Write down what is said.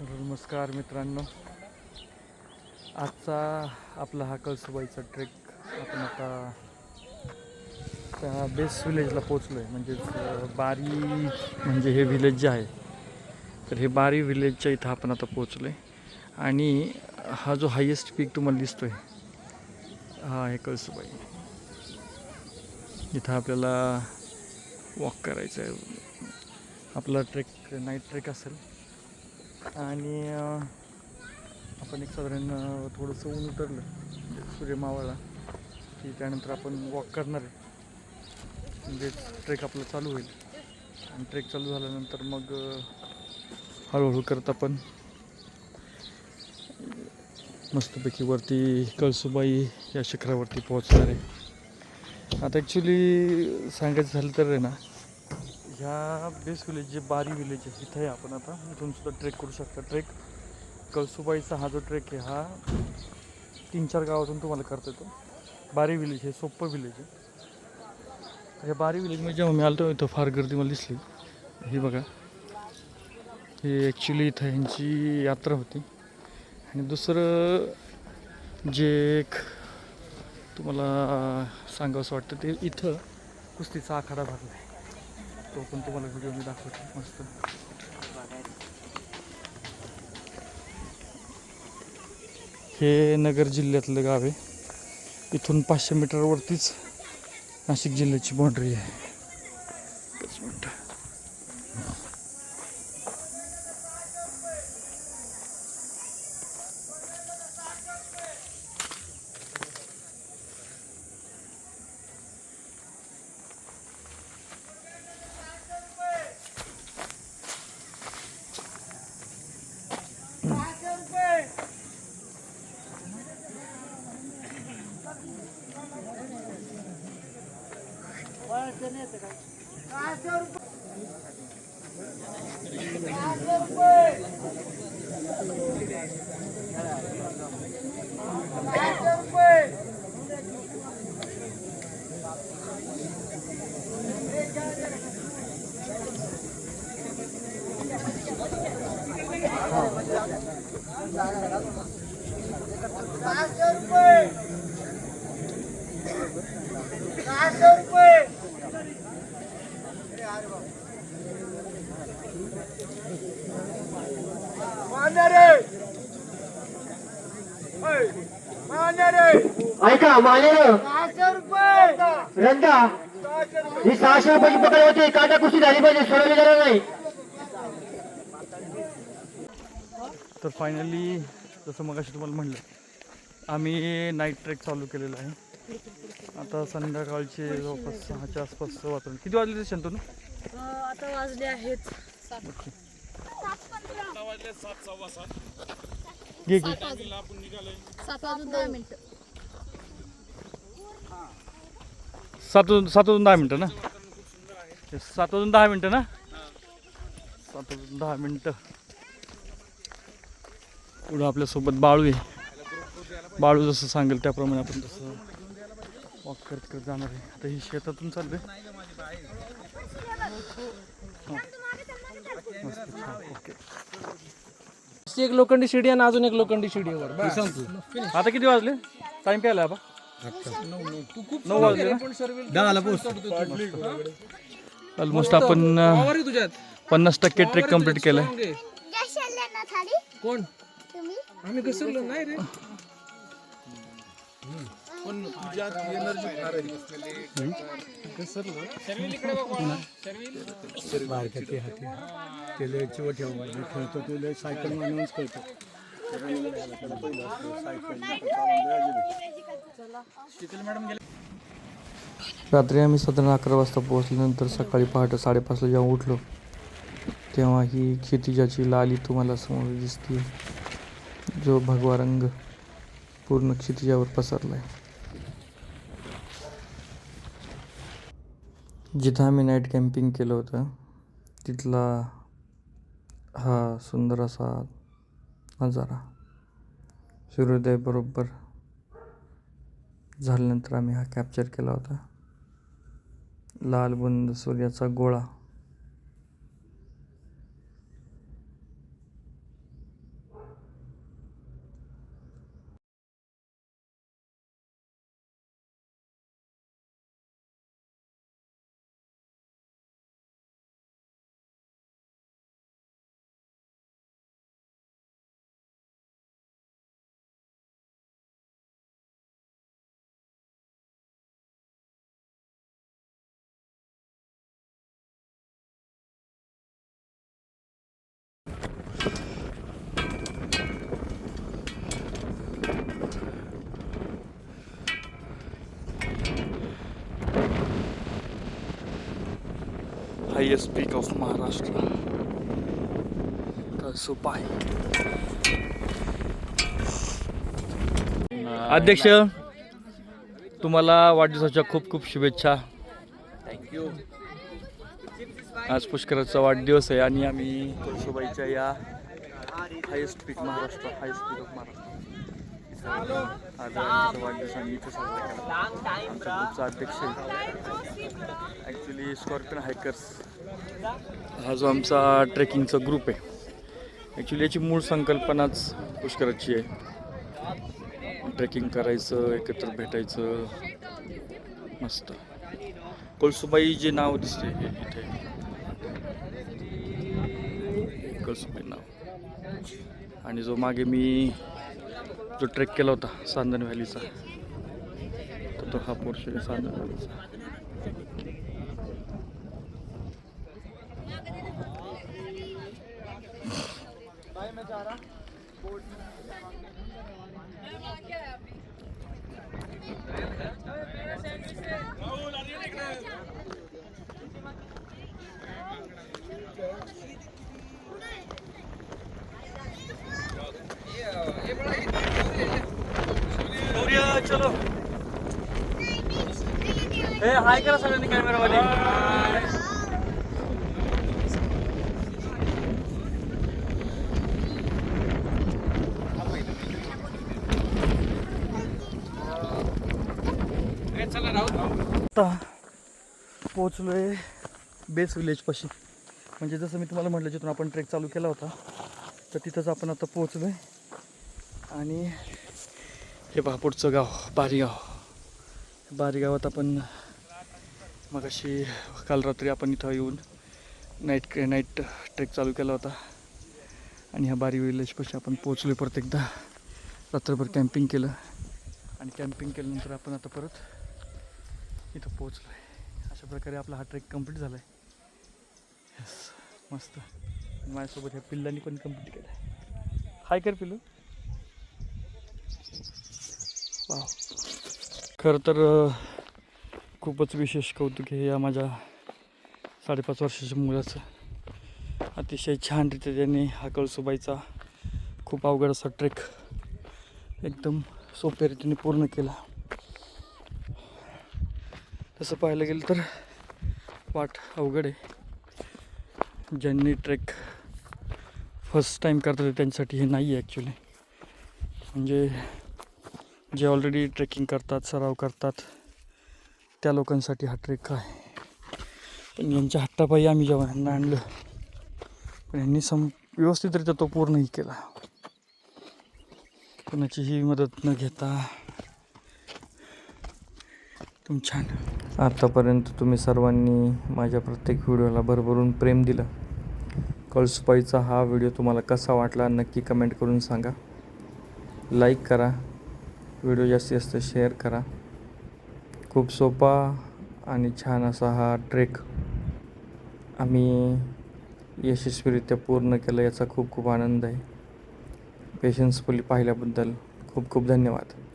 नमस्कार मित्रांनो. आजचा आपला हा कळसुबाईचा ट्रेक आपण आता त्या बेस्ट विलेजला पोचलो आहे म्हणजेच बारी म्हणजे हे विलेज जे आहे तर हे बारी विलेजच्या इथं आपण आता पोचलो आहे आणि हा जो हायेस्ट पीक तुम्हाला दिसतो आहे हा आहे कळसुबाई. इथं आपल्याला वॉक करायचं आहे आपला ट्रेक नाईट ट्रेक असेल. आणि आपण एक साधारण थोडंसं ऊन उतरलं म्हणजे सूर्य मावळला की त्यानंतर आपण वॉक करणार आहे. म्हणजे ट्रेक आपलं चालू होईल. आणि ट्रेक चालू झाल्यानंतर मग हळूहळू करत आपण मस्तपैकी वरती कळसुबाई या शिखरावरती पोहोचणार आहे. आता ॲक्च्युली सांगायचं झालं तर आहे ना ह्या बेस विलेज जे बारी विलेज आहे इथं आहे आपण आता. इथून सुद्धा ट्रेक करू शकता. ट्रेक कळसुबाईचा हा जो ट्रेक आहे हा तीन चार गावातून तुम्हाला करता येतो. बारी विलेज हे सोप्पं विलेज आहे. हे बारी विलेजमध्ये जेव्हा मी आलो इथं फार गर्दी मला दिसली. ही बघा. हे ॲक्च्युली इथं ह्यांची यात्रा होती. आणि दुसरं जे एक तुम्हाला सांगावंसं वाटतं ते इथं कुस्तीचा आखाडा भरला आहे. तो पण तुम्हाला व्हिडिओ मी दाखवतो. मस्त. हे नगर जिल्ह्यातलं गाव आहे. इथून पाचशे मीटरवरतीच नाशिक जिल्ह्याची बाउंड्री आहे. नाही ऐका मान्यानं रंदा ही सहाशे रुपयाची पकड होती. काटा कुस्ती झाली पाहिजे. सोडवली जाणार नाही. तर फायनली जसं मग तुम्हाला म्हणलं आम्ही नाईट ट्रेक चालू केलेला आहे. आता संध्याकाळचे जवळपास सहाच्या आसपास वातावरण. किती वाजले ते शंतनू? अ, आता वाजले आहेत. सात घे. घे सात वाजून दहा मिनिटं. सात वाजून सात वाजून दहा मिनटं ना? सात वाजून दहा मिनटं ना? सात वाजून दहा मिनटं. पुढं आपल्यासोबत बाळू आहे. बाळू जसं सांगेल त्याप्रमाणे आपण तसं वॉक करत करत जाणार आहे. आता ही शेतातून ओके एक लोखंडी शिडी आणि अजून एक लोखंडी शिडी आता किती वाजले? टाइम काय आला बा नऊ वाजले ऑलमोस्ट आपण तुझ्यात पन्नास टक्के ट्रेक कंप्लीट केलाय. कोण? आम्ही घसरलो नाही रे. रात्री आम्ही साधारण अकरा वाजता पोहोचल्यानंतर सकाळी पहाटे साडेपाचला जेव्हा उठलो तेव्हा ही क्षितिजाची लाली तुम्हाला समोर दिसते जो भगवा रंग पूर्ण क्षितिजावर पसरला आहे जिथं आम्ही नाईट कॅम्पिंग केलं होतं तिथला हा सुंदर असा नजारा सूर्योदय बरोबर झाल्यानंतर आम्ही हा कॅप्चर केला होता. लाल बुंद सूर्याचा गोळा. Highest peak of Maharashtra Kalsubai अध्यक्ष तुम्हाला वाढदिवसाच्या खूप खूप शुभेच्छा. थँक्यू आज पुष्कराचा वाढदिवस आहे आणि आम्ही कळसोबाईच्या या highest peak Maharashtra highest peak of Maharashtra. आज वाढदिवस आम्ही इथे साजरा केला आमच्या ग्रुपचा अध्यक्ष ॲक्च्युली स्कॉर्पियन हायकर्स हा जो आमचा ट्रेकिंगचा ग्रुप आहे. ॲक्च्युली याची मूळ संकल्पनाच पुष्कराची आहे. ट्रेकिंग करायचं एकत्र भेटायचं. मस्त. कोळसुबाई जे नाव दिसते इथे. कळसुबाई नाव. आणि जो मागे मी जो ट्रेक केला होता सांदन व्हॅलीचा. तर तो हा पोर्शन आहे सांदन व्हॅलीचा. चलो हे हाय करा सगळ्यांनी कॅमेरामध्ये आता पोचलोय बेस विलेजपाशी म्हणजे जसं मी तुम्हाला म्हटलं जिथून आपण ट्रेक चालू केला होता तर तिथंच आपण आता पोचलोय आणि हे बापूरचं गाव बारीगाव बारीगावात आपण मग अशी काल रात्री आपण इथं येऊन नाईट नाईट ट्रेक चालू केला होता. आणि ह्या बारी विलेजपाशी आपण पोचलो परत एकदा. रात्रभर कॅम्पिंग केलं. आणि कॅम्पिंग केल्यानंतर आपण आता परत इथं पोचलो आहे अशा प्रकारे आपला हा ट्रेक कंप्लीट झाला आहे यस मस्त माझ्यासोबत ह्या पिल्लांनी पण कंप्लीट केलं आहे हाय कर पिल्लू. वा खरं तर खूपच विशेष कौतुक आहे या माझ्या साडेपाच वर्षाच्या मुलाचं. अतिशय छानरीत्या त्याने हा कळसुबाईचा खूप अवघड असा ट्रेक एकदम सोप्या रीतीने पूर्ण केला. तसं पाहायला गेलं तर वाट अवघड आहे. ज्यांनी ट्रेक फर्स्ट टाईम करतात त्यांच्यासाठी हे नाही आहे ॲक्च्युली म्हणजे जे ऑलरेडी ट्रेकिंग करतात सराव करतात त्या लोकांसाठी हा ट्रेक काय? पण यांच्या हट्टापायी आम्ही जेव्हा यांना आणलं. पण यांनी सम व्यवस्थितरित्या तो पूर्णही केला. कोणाचीही मदत न घेता. तुम छान. आतापर्यंत तुम्ही सर्वांनी माझ्या प्रत्येक व्हिडिओला भरभरून प्रेम दिलं. कळसुपाईचा हा व्हिडिओ तुम्हाला कसा वाटला नक्की कमेंट करून सांगा. लाईक करा. व्हिडिओ जास्तीत जास्त शेअर करा. खूप सोपा आणि छान असा हा ट्रेक आम्ही यशस्वीरित्या पूर्ण केलं याचा खूप खूप आनंद आहे. पेशन्सफुली पाहिल्याबद्दल खूप खूप धन्यवाद.